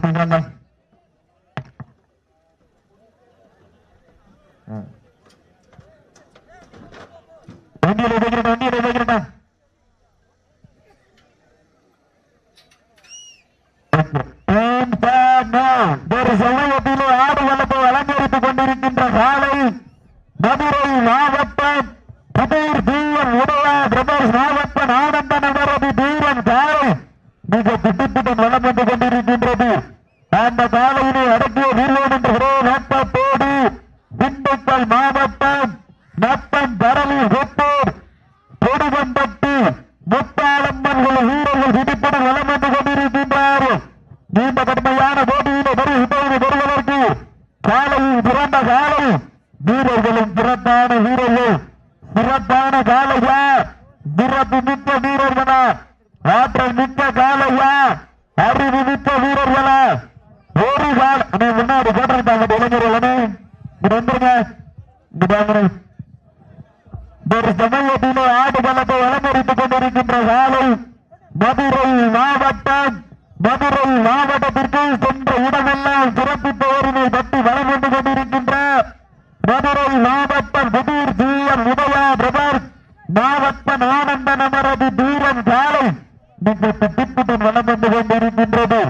ஒத்துக்கல வண்டியில் வைக்கிறேன் வண்டியில் வைக்கிறேன் ஒரு சமயத்திலே ஆடு வளர்ப்பை அலங்கரித்துக் கொண்டிருக்கின்ற காலை மதுரை மாவட்டம் புதூர் தீவன் உதயா பிரதர்ஸ் மாவட்டம் ஆனந்த நகரது தீரம் காலை. மிக துடிப்புடன் வளம் வந்து கொண்டிருக்கின்றது அந்த காலையிலே அடக்கிய வீரன் என்ற ஒரே நோக்கத்தோடு திண்டுக்கல் மாவட்டம் நத்தம் பரவி கொத்தூர் பொடுவம்பட்டு முத்தாளம்மன் வீரர்கள் துடிப்புடன் வளம் வந்து கொண்டிருக்கின்றார்கள் நீண்ட கடுமையான போட்டியினை பெரு பெறுவதற்கு காலையில் பிறந்த காலம் வீரர்களும் சிறப்பான வீரர்கள். சிறப்பான காலையா? சிறப்பு மிக்க வீரர்களா? ஆற்றல் மிக்க காலையா? அறிவு மிக்க வீரர்களா? ஒரு கால முன்னாடி போட்டிருந்தாங்க இளைஞர்களே. இது வந்துருங்க. இது பாருங்க ஒரு சமயத்திலே ஆடு பலத்தை அலங்கரித்துக் கொண்டிருக்கின்ற காலை மதுரை மாவட்டம் மதுரை மாவட்டத்திற்கு சென்ற இடமெல்லாம் சிறப்பு பெயரினை பற்றி வளம் வந்து கொண்டிருக்கின்ற மதுரை மாவட்டம் புதூர் தீயன் உதயா பிரதர் மாவட்டம் ஆனந்த நமரது தீரன் காலை மிக திட்டுடன் வளம் வந்து கொண்டிருக்கின்றது.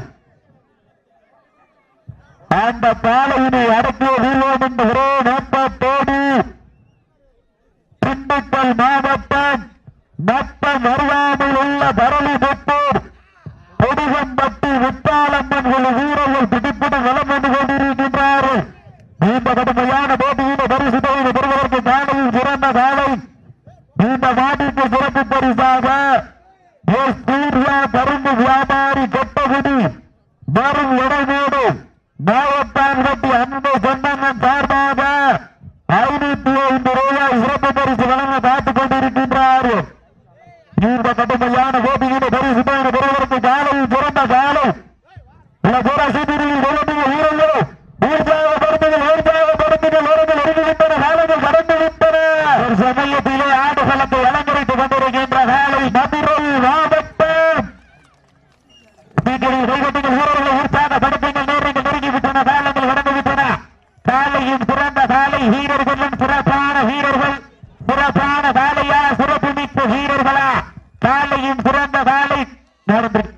அந்த காலையினை அடக்கிய வீரோம் என்ற ஒரே நோக்கத்தோடு திண்டுக்கல் மாவட்டம் மொத்த அருகாமையில் உள்ள பரளி பெற்றோர் பொடிகம்பட்டி முத்தாளம்மன் உள்ள வீரர்கள் பிடிப்புடன் வளம் வந்து கொண்டிருக்கின்றார்கள். நீண்ட கடுமையான போட்டியினை பரிசு தொகுதி பெறுவதற்கு காலையில் சிறந்த காலை நீண்ட மாட்டிற்கு சிறப்பு பரிசாக சூர்யா கரும்பு வியாபாரம் கொட்டகுடி வரும் இடைமேடு மாவட்டம் கட்டி அன்பு சொந்தங்கள் சார்பாக ஐநூத்தி ஐந்து ரூபாய் சிறப்பு பரிசு வழங்க காத்துக் கொண்டிருக்கின்றார்கள் இந்த கடுமையான போட்டியினை பரிசு தொகையை பெறுவதற்கு காலையில் சிறந்த காலை இந்த புரசிபிரியில் விளம்பிய வீரர்கள் உற்சாகப்படுத்துங்கள் உற்சாகப்படுத்துங்கள் வீரர்கள் ஒருங்கிவிட்டன காலங்கள் கடந்து விட்டன ஒரு சமயத்திலே ஆடுகளத்தை அலங்கரித்துக் கொண்டிருக்கின்ற காலை மதுரை மாவட்டம். நேரங்கள் நெருங்கிவிட்டன சிறந்த வீரர்களும் சிறப்பான வீரர்கள். சிறப்பான சிறப்பு மிக்க வீரர்களா? காலையும் சிறந்த காலை நடந்து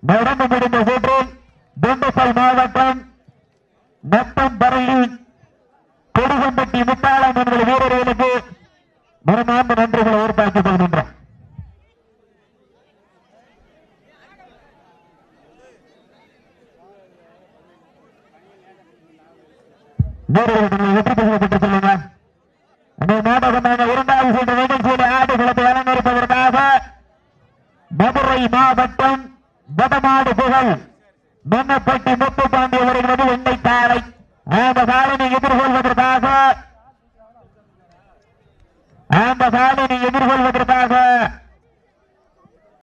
நடந்து முடிந்த சுற்றில் திண்டுக்கல் மாவட்டம் நத்தம் பரளி நான்கு நன்றிகளை ஏற்பாக்கிக் கொள்கின்றோம். வெற்றி சொல்லுங்க நாடகமான இரண்டாவது சுற்று நிகழ்ச்சியில் ஆடு குளத்தை அலங்கரிப்பதற்காக மதுரை மாவட்டம் வடமாடு புகழ் மன்னப்பட்டி முத்துப்பாண்டி வருகிறது எண்ணெய் காலை அந்த காலனை அந்த காலனை எதிர்கொள்வதற்காக